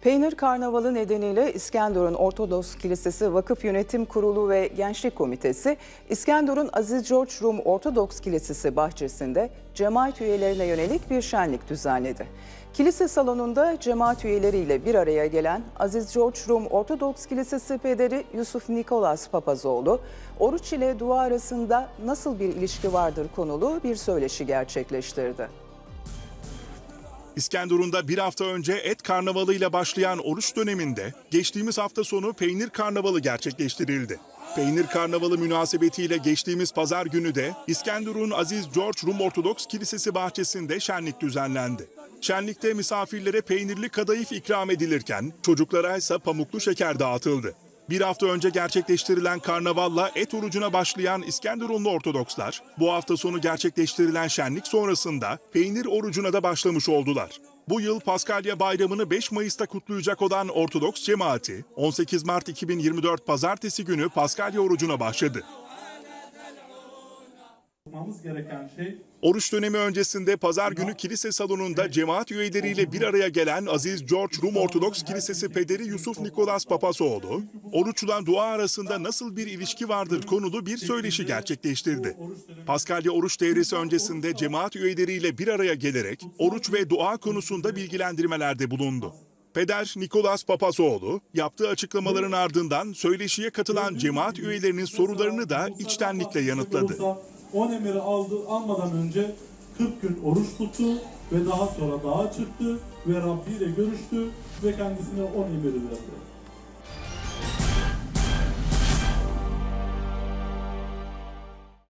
Peynir Karnavalı nedeniyle İskenderun Ortodoks Kilisesi Vakıf Yönetim Kurulu ve Gençlik Komitesi, İskenderun Aziz George Rum Ortodoks Kilisesi bahçesinde cemaat üyelerine yönelik bir şenlik düzenledi. Kilise salonunda cemaat üyeleriyle bir araya gelen Aziz George Rum Ortodoks Kilisesi Pederi Yusuf Nikolas Papazoğlu, oruç ile dua arasında nasıl bir ilişki vardır konulu bir söyleşi gerçekleştirdi. İskenderun'da bir hafta önce et karnavalıyla başlayan oruç döneminde geçtiğimiz hafta sonu peynir karnavalı gerçekleştirildi. Peynir karnavalı münasebetiyle geçtiğimiz pazar günü de İskenderun Aziz George Rum Ortodoks Kilisesi bahçesinde şenlik düzenlendi. Şenlikte misafirlere peynirli kadayıf ikram edilirken çocuklara ise pamuklu şeker dağıtıldı. Bir hafta önce gerçekleştirilen karnavalla et orucuna başlayan İskenderunlu Ortodokslar, bu hafta sonu gerçekleştirilen şenlik sonrasında peynir orucuna da başlamış oldular. Bu yıl Paskalya Bayramı'nı 5 Mayıs'ta kutlayacak olan Ortodoks cemaati, 18 Mart 2024 Pazartesi günü Paskalya orucuna başladı. Yapmamız gereken şey Oruç dönemi öncesinde pazar günü kilise salonunda cemaat üyeleriyle bir araya gelen Aziz George Rum Ortodoks Kilisesi Pederi Yusuf Nikolas Papasoğlu, oruçla dua arasında nasıl bir ilişki vardır konulu bir söyleşi gerçekleştirdi. Paskalya oruç devresi öncesinde cemaat üyeleriyle bir araya gelerek oruç ve dua konusunda bilgilendirmelerde bulundu. Peder Nikolas Papasoğlu yaptığı açıklamaların ardından söyleşiye katılan cemaat üyelerinin sorularını da içtenlikle yanıtladı. Olsa 10 emiri aldı, almadan önce 40 gün oruç tuttu ve daha sonra dağa çıktı ve Rabbi ile görüştü ve kendisine 10 emiri verdi.